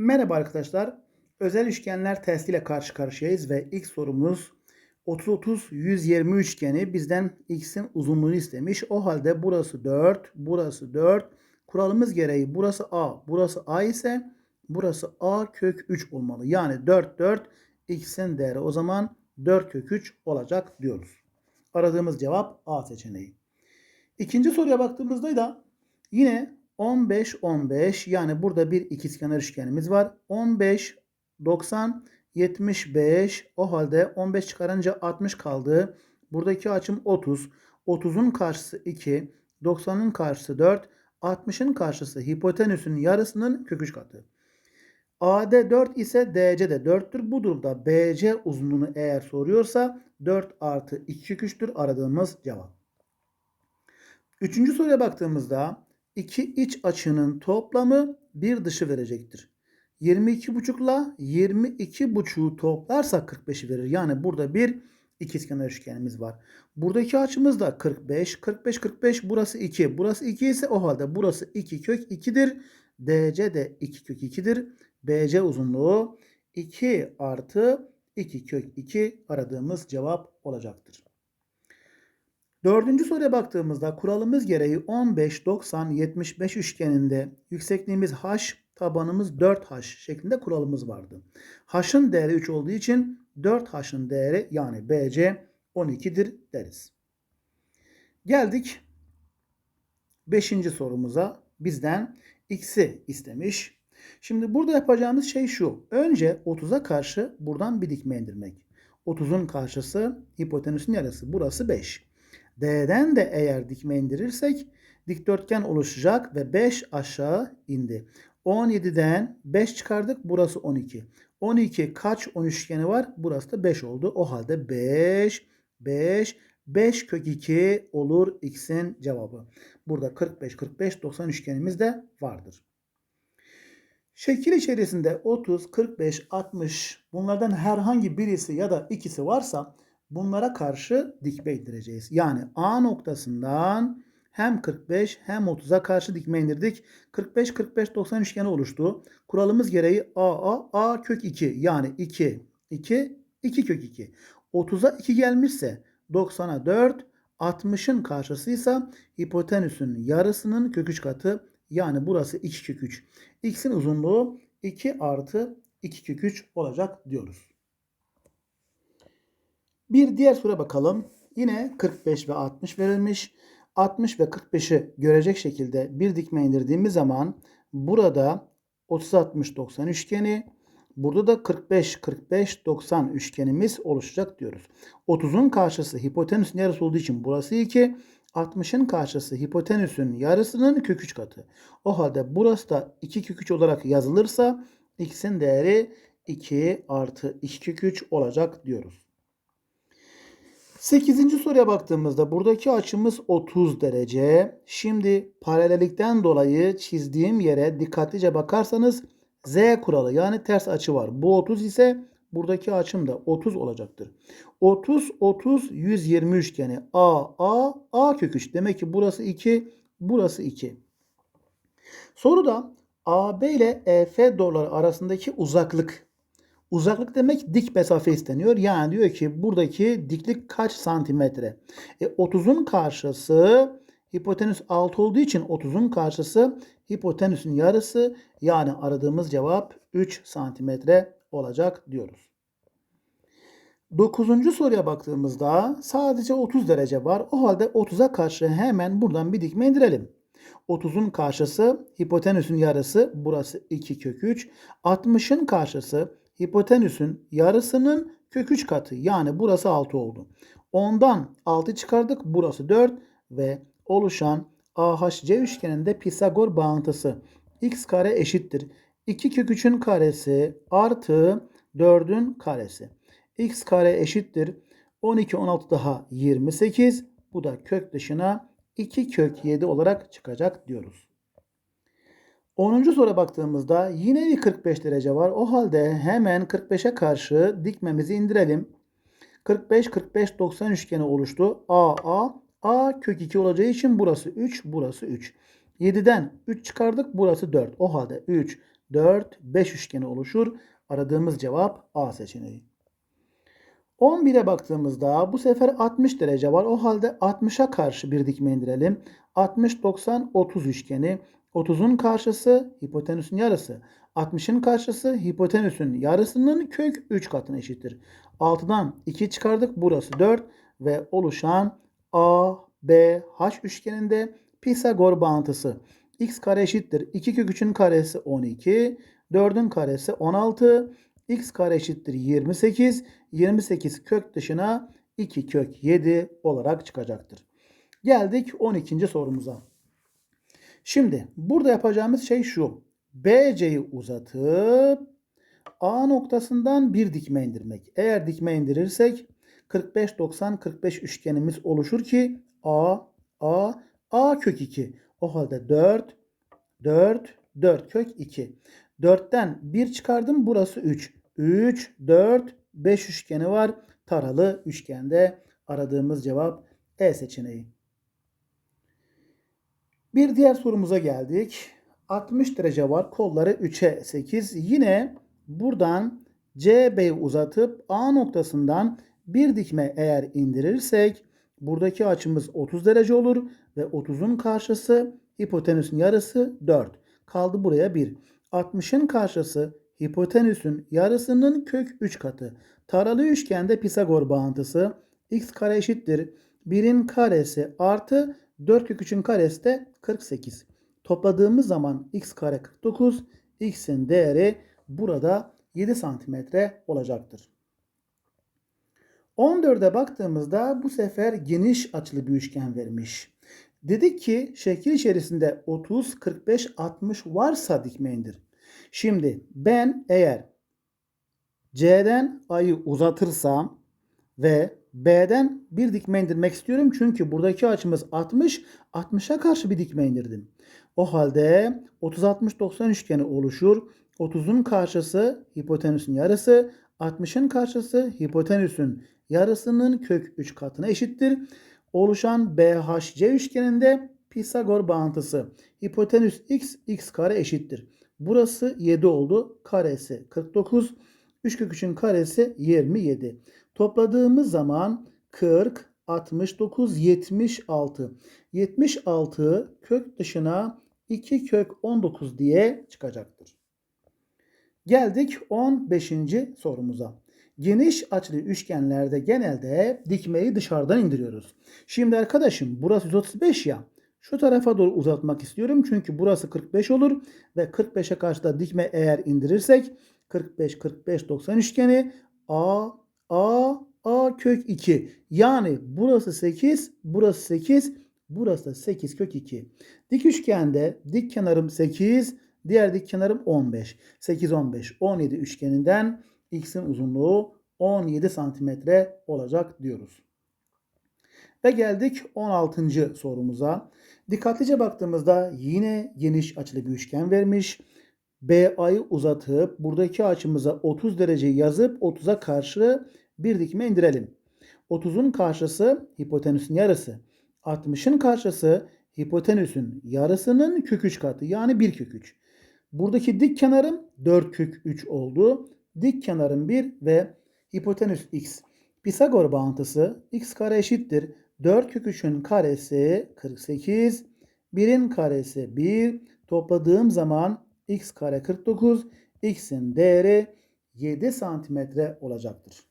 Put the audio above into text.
Merhaba arkadaşlar. Özel üçgenler testiyle karşı karşıyayız ve ilk sorumuz 30-30-120 üçgeni bizden x'in uzunluğunu istemiş. O halde burası 4, burası 4. Kuralımız gereği burası a, burası a ise burası a kök 3 olmalı. Yani 4, 4 x'in değeri o zaman 4 kök 3 olacak diyoruz. Aradığımız cevap a seçeneği. İkinci soruya baktığımızda da yine 15 15 yani burada bir ikizkenar üçgenimiz var. 15 90 75 o halde 15 çıkarınca 60 kaldı. Buradaki açım 30. 30'un karşısı 2, 90'ın karşısı 4, 60'ın karşısı hipotenüsün yarısının kök 3 katı. AD 4 ise DC de 4'tür. Bu durumda BC uzunluğunu eğer soruyorsa 4 artı 2 kök 3'tür aradığımız cevap. Üçüncü soruya baktığımızda iki iç açının toplamı bir dışı verecektir. 22,5 ile 22,5'u toplarsak 45'i verir. Yani burada bir ikizkenar üçgenimiz var. Buradaki açımız da 45. 45 45 burası 2. Burası 2 ise o halde burası 2 kök 2'dir. DC de 2 kök 2'dir. BC uzunluğu 2 artı 2 kök 2 aradığımız cevap olacaktır. Dördüncü soruya baktığımızda kuralımız gereği 15, 90, 75 üçgeninde yüksekliğimiz h, tabanımız 4h şeklinde kuralımız vardı. h'ın değeri 3 olduğu için 4h'ın değeri yani BC 12'dir deriz. Geldik 5. sorumuza. Bizden x'i istemiş. Şimdi burada yapacağımız şey şu. Önce 30'a karşı buradan bir dikme indirmek. 30'un karşısı hipotenüsün yarısı. Burası 5. D'den de eğer dikme indirirsek dikdörtgen oluşacak ve 5 aşağı indi. 17'den 5 çıkardık. Burası 12. 12 kaç 10 üçgeni var? Burası da 5 oldu. O halde 5, 5, 5 kök 2 olur x'in cevabı. Burada 45, 45, 90 üçgenimiz de vardır. Şekil içerisinde 30, 45, 60 bunlardan herhangi birisi ya da ikisi varsa bunlara karşı dikme indireceğiz. Yani A noktasından hem 45 hem 30'a karşı dikme indirdik. 45 45 90 üçgeni oluştu. Kuralımız gereği A A A kök 2 yani 2 2 2 kök 2. 30'a 2 gelmişse 90'a 4 60'ın karşısıysa hipotenüsün yarısının kök 3 katı yani burası 2 kök 3. X'in uzunluğu 2 artı 2 kök 3 olacak diyoruz. Bir diğer soruya bakalım. Yine 45 ve 60 verilmiş. 60 ve 45'i görecek şekilde bir dikme indirdiğimiz zaman burada 30 60 90 üçgeni burada da 45 45 90 üçgenimiz oluşacak diyoruz. 30'un karşısı hipotenüsün yarısı olduğu için burası 2. 60'ın karşısı hipotenüsün yarısının kök 3 katı. O halde burası da 2 kök 3 olarak yazılırsa x'in değeri 2 artı 2 kök 3 olacak diyoruz. 8. soruya baktığımızda buradaki açımız 30 derece. Şimdi paralellikten dolayı çizdiğim yere dikkatlice bakarsanız Z kuralı yani ters açı var. Bu 30 ise buradaki açım da 30 olacaktır. 30 30 120 üçgeni A A A kök 3. Demek ki burası 2, burası 2. Soruda AB ile EF doğruları arasındaki uzaklık Uzaklık demek dik mesafe isteniyor. Yani diyor ki buradaki diklik kaç santimetre? E, 30'un karşısı hipotenüs 6 olduğu için 30'un karşısı hipotenüsün yarısı. Yani aradığımız cevap 3 santimetre olacak diyoruz. Dokuzuncu soruya baktığımızda sadece 30 derece var. O halde 30'a karşı hemen buradan bir dikme indirelim. 30'un karşısı hipotenüsün yarısı burası 2 kök 3. 60'ın karşısı hipotenüsün yarısının kök 3 katı. Yani burası 6 oldu. Ondan 6 çıkardık. Burası 4 ve oluşan AHC üçgeninde Pisagor bağıntısı x kare eşittir. 2 kök 3'ün karesi artı 4'ün karesi. x kare eşittir. 12 16 daha 28. Bu da kök dışına 2 kök 7 olarak çıkacak diyoruz. 10. soruya baktığımızda yine bir 45 derece var. O halde hemen 45'e karşı dikmemizi indirelim. 45 45 90 üçgeni oluştu. A A A kök 2 olacağı için burası 3, burası 3. 7'den 3 çıkardık. Burası 4. O halde 3 4, 5 üçgeni oluşur. Aradığımız cevap A seçeneği. 11'e baktığımızda bu sefer 60 derece var. O halde 60'a karşı bir dikme indirelim. 60, 90, 30 üçgeni. 30'un karşısı hipotenüsün yarısı. 60'ın karşısı hipotenüsün yarısının kök 3 katına eşittir. 6'dan 2 çıkardık. Burası 4 ve oluşan A, B, H üçgeninde Pisagor bağıntısı. x kare eşittir. 2 kök 3'ün karesi 12. 4'ün karesi 16. x kare eşittir 28. 28 kök dışına 2 kök 7 olarak çıkacaktır. Geldik 12. sorumuza. Şimdi burada yapacağımız şey şu. BC'yi uzatıp A noktasından bir dikme indirmek. Eğer dikme indirirsek 45 90 45 üçgenimiz oluşur ki A A A kök 2. O halde 4 4 4 kök 2. 4'ten 1 çıkardım burası 3. 3 4 5 üçgeni var. Taralı üçgende aradığımız cevap E seçeneği. Bir diğer sorumuza geldik. 60 derece var. Kolları 3'e 8. Yine buradan CB'yi uzatıp A noktasından bir dikme eğer indirirsek buradaki açımız 30 derece olur ve 30'un karşısı hipotenüsün yarısı 4. Kaldı buraya 1. 60'ın karşısı hipotenüsün yarısının kök 3 katı. Taralı üçgende Pisagor bağıntısı x kare eşittir. 1'in karesi artı 4 kök 3'ün karesi de 48. Topladığımız zaman x kare 49. x'in değeri burada 7 santimetre olacaktır. 14'e baktığımızda bu sefer geniş açılı bir üçgen vermiş. Dedik ki şekil içerisinde 30, 45, 60 varsa dikme indir. Şimdi ben eğer C'den A'yı uzatırsam ve B'den bir dikme indirmek istiyorum. Çünkü buradaki açımız 60. 60'a karşı bir dikme indirdim. O halde 30-60-90 üçgeni oluşur. 30'un karşısı hipotenüsün yarısı. 60'ın karşısı hipotenüsün yarısının kök 3 katına eşittir. Oluşan BHC üçgeninde Pisagor bağıntısı. Hipotenüs x, x kare eşittir. Burası 7 oldu. Karesi 49. 3 kök 3'ün karesi 27. Topladığımız zaman 40, 69, 76. 76 kök dışına 2 kök 19 diye çıkacaktır. Geldik 15. sorumuza. Geniş açılı üçgenlerde genelde dikmeyi dışarıdan indiriyoruz. Şimdi arkadaşım burası 135 ya. Şu tarafa doğru uzatmak istiyorum. Çünkü burası 45 olur. Ve 45'e karşı da dikme eğer indirirsek 45 45 90 üçgeni A A A kök 2. Yani burası 8, burası 8, burası da 8 kök 2. Dik üçgende dik kenarım 8, diğer dik kenarım 15. 8 15 17 üçgeninden x'in uzunluğu 17 santimetre olacak diyoruz. Ve geldik 16. sorumuza. Dikkatlice baktığımızda yine geniş açılı bir üçgen vermiş. BA'yı uzatıp buradaki açımıza 30 derece yazıp 30'a karşı bir dikme indirelim. 30'un karşısı hipotenüsün yarısı. 60'ın karşısı hipotenüsün yarısının kök 3 katı yani 1 kök 3. Buradaki dik kenarım 4 kök 3 oldu. Dik kenarım 1 ve hipotenüs x. Pisagor bağıntısı x kare eşittir. 4 kök 3'ün karesi 48. 1'in karesi 1. Topladığım zaman x kare 49. x'in değeri 7 santimetre olacaktır.